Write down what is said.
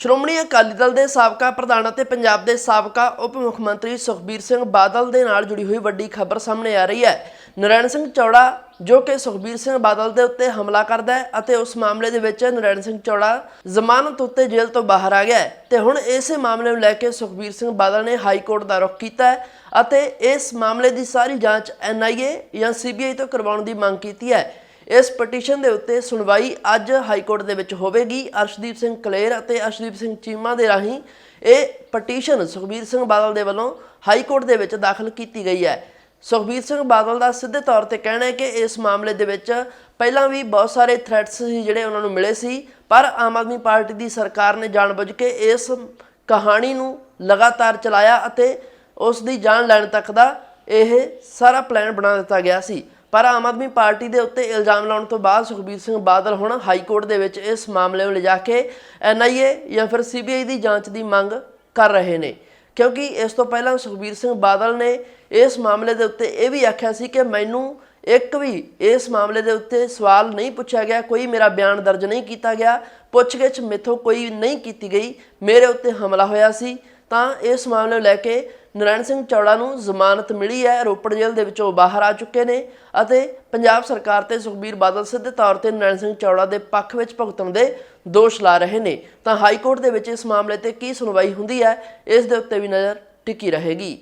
ਸ਼੍ਰੋਮਣੀ ਅਕਾਲੀ ਦਲ ਦੇ ਸਾਬਕਾ ਪ੍ਰਧਾਨ ਅਤੇ ਪੰਜਾਬ ਦੇ ਸਾਬਕਾ ਉਪ ਮੁੱਖ ਮੰਤਰੀ ਸੁਖਬੀਰ ਸਿੰਘ ਬਾਦਲ ਦੇ ਨਾਲ ਜੁੜੀ ਹੋਈ ਵੱਡੀ ਖਬਰ ਸਾਹਮਣੇ ਆ ਰਹੀ ਹੈ। ਨਰੈਣ ਸਿੰਘ ਚੌੜਾ, ਜੋ ਕਿ ਸੁਖਬੀਰ ਸਿੰਘ ਬਾਦਲ ਦੇ ਉੱਤੇ ਹਮਲਾ ਕਰਦਾ ਹੈ ਅਤੇ ਉਸ ਮਾਮਲੇ ਦੇ ਵਿੱਚ ਨਰੈਣ ਸਿੰਘ ਚੌੜਾ ਜ਼ਮਾਨਤ ਉੱਤੇ ਜੇਲ੍ਹ ਤੋਂ ਬਾਹਰ ਆ ਗਿਆ ਹੈ ਤੇ ਹੁਣ ਇਸੇ ਮਾਮਲੇ ਨੂੰ ਲੈ ਕੇ ਸੁਖਬੀਰ ਸਿੰਘ ਬਾਦਲ ਨੇ ਹਾਈ ਕੋਰਟ ਦਾ ਰੁਖ ਕੀਤਾ ਹੈ ਅਤੇ ਇਸ ਮਾਮਲੇ ਦੀ ਸਾਰੀ ਜਾਂਚ ਐਨਆਈਏ ਜਾਂ ਸੀਬੀਆਈ ਤੋਂ ਕਰਵਾਉਣ ਦੀ ਮੰਗ ਕੀਤੀ ਹੈ। ਇਸ ਪਟੀਸ਼ਨ ਦੇ ਉੱਤੇ ਸੁਣਵਾਈ ਅੱਜ ਹਾਈ ਕੋਰਟ ਦੇ ਵਿੱਚ ਹੋਵੇਗੀ। ਅਰਸ਼ਦੀਪ ਸਿੰਘ ਕਲੇਰ ਅਤੇ ਅਰਸ਼ਦੀਪ ਸਿੰਘ ਚੀਮਾ ਦੇ ਰਾਹੀਂ ਇਹ ਪਟੀਸ਼ਨ ਸੁਖਬੀਰ ਸਿੰਘ ਬਾਦਲ ਦੇ ਵੱਲੋਂ ਹਾਈ ਕੋਰਟ ਦੇ ਵਿੱਚ ਦਾਖਲ ਕੀਤੀ ਗਈ ਹੈ। ਸੁਖਬੀਰ ਸਿੰਘ ਬਾਦਲ ਦਾ ਸਿੱਧੇ ਤੌਰ ਤੇ ਕਹਿਣਾ ਹੈ ਕਿ ਇਸ ਮਾਮਲੇ ਦੇ ਵਿੱਚ ਪਹਿਲਾਂ ਵੀ ਬਹੁਤ ਸਾਰੇ ਥ੍ਰੈਟਸ ਸੀ ਜਿਹੜੇ ਉਹਨਾਂ ਨੂੰ ਮਿਲੇ ਸੀ, ਪਰ ਆਮ ਆਦਮੀ ਪਾਰਟੀ ਦੀ ਸਰਕਾਰ ਨੇ ਜਾਣਬੁੱਝ ਕੇ ਇਸ ਕਹਾਣੀ ਨੂੰ ਲਗਾਤਾਰ ਚਲਾਇਆ ਅਤੇ ਉਸ ਦੀ ਜਾਨ ਲੈਣ ਤੱਕ ਦਾ ਇਹ ਸਾਰਾ ਪਲਾਨ ਬਣਾ ਦਿੱਤਾ ਗਿਆ ਸੀ। ਪਰ ਆਮ ਆਦਮੀ ਪਾਰਟੀ ਦੇ ਉੱਤੇ ਇਲਜ਼ਾਮ ਲਾਉਣ ਤੋਂ ਬਾਅਦ ਸੁਖਬੀਰ ਸਿੰਘ ਬਾਦਲ ਹੁਣ ਹਾਈ ਕੋਰਟ ਦੇ ਵਿੱਚ ਇਸ ਮਾਮਲੇ ਨੂੰ ਲਿਜਾ ਕੇ ਐਨਆਈਏ ਜਾਂ ਫਿਰ ਸੀਬੀਆਈ ਦੀ ਜਾਂਚ ਦੀ ਮੰਗ ਕਰ ਰਹੇ ਨੇ। ਕਿਉਂਕਿ ਇਸ ਤੋਂ ਪਹਿਲਾਂ ਸੁਖਬੀਰ ਸਿੰਘ ਬਾਦਲ ਨੇ ਇਸ ਮਾਮਲੇ ਦੇ ਉੱਤੇ ਇਹ ਵੀ ਆਖਿਆ ਸੀ ਕਿ ਮੈਨੂੰ ਇੱਕ ਵੀ ਇਸ ਮਾਮਲੇ ਦੇ ਉੱਤੇ ਸਵਾਲ ਨਹੀਂ ਪੁੱਛਿਆ ਗਿਆ, ਕੋਈ ਮੇਰਾ ਬਿਆਨ ਦਰਜ ਨਹੀਂ ਕੀਤਾ ਗਿਆ, ਪੁੱਛਗਿੱਛ ਮੇਥੋਂ ਕੋਈ ਨਹੀਂ ਕੀਤੀ ਗਈ, ਮੇਰੇ ਉੱਤੇ ਹਮਲਾ ਹੋਇਆ ਸੀ। ਤਾਂ ਇਸ ਮਾਮਲੇ ਨੂੰ ਲੈ ਕੇ ਨਰੈਣ ਸਿੰਘ ਚੌੜਾ ਨੂੰ ਜ਼ਮਾਨਤ ਮਿਲੀ ਹੈ। ਰੋਪੜ ਜੇਲ੍ਹ ਦੇ ਵਿੱਚੋਂ ਬਾਹਰ ਆ ਚੁੱਕੇ ਨੇ ਅਤੇ ਪੰਜਾਬ ਸਰਕਾਰ ਤੇ ਸੁਖਬੀਰ ਬਾਦਲ ਸਿੱਧੇ ਤੌਰ ਤੇ ਨਰੈਣ ਸਿੰਘ ਚੌੜਾ ਦੇ ਪੱਖ ਵਿੱਚ ਭੁਗਤਣ ਦੇ ਦੋਸ਼ ਲਾ ਰਹੇ ਨੇ। ਤਾਂ ਹਾਈ ਕੋਰਟ ਦੇ ਵਿੱਚ ਇਸ ਮਾਮਲੇ ਤੇ ਕੀ ਸੁਣਵਾਈ ਹੁੰਦੀ ਹੈ, ਇਸ ਦੇ ਉੱਤੇ ਵੀ ਨਜ਼ਰ ਟਿਕੀ ਰਹੇਗੀ।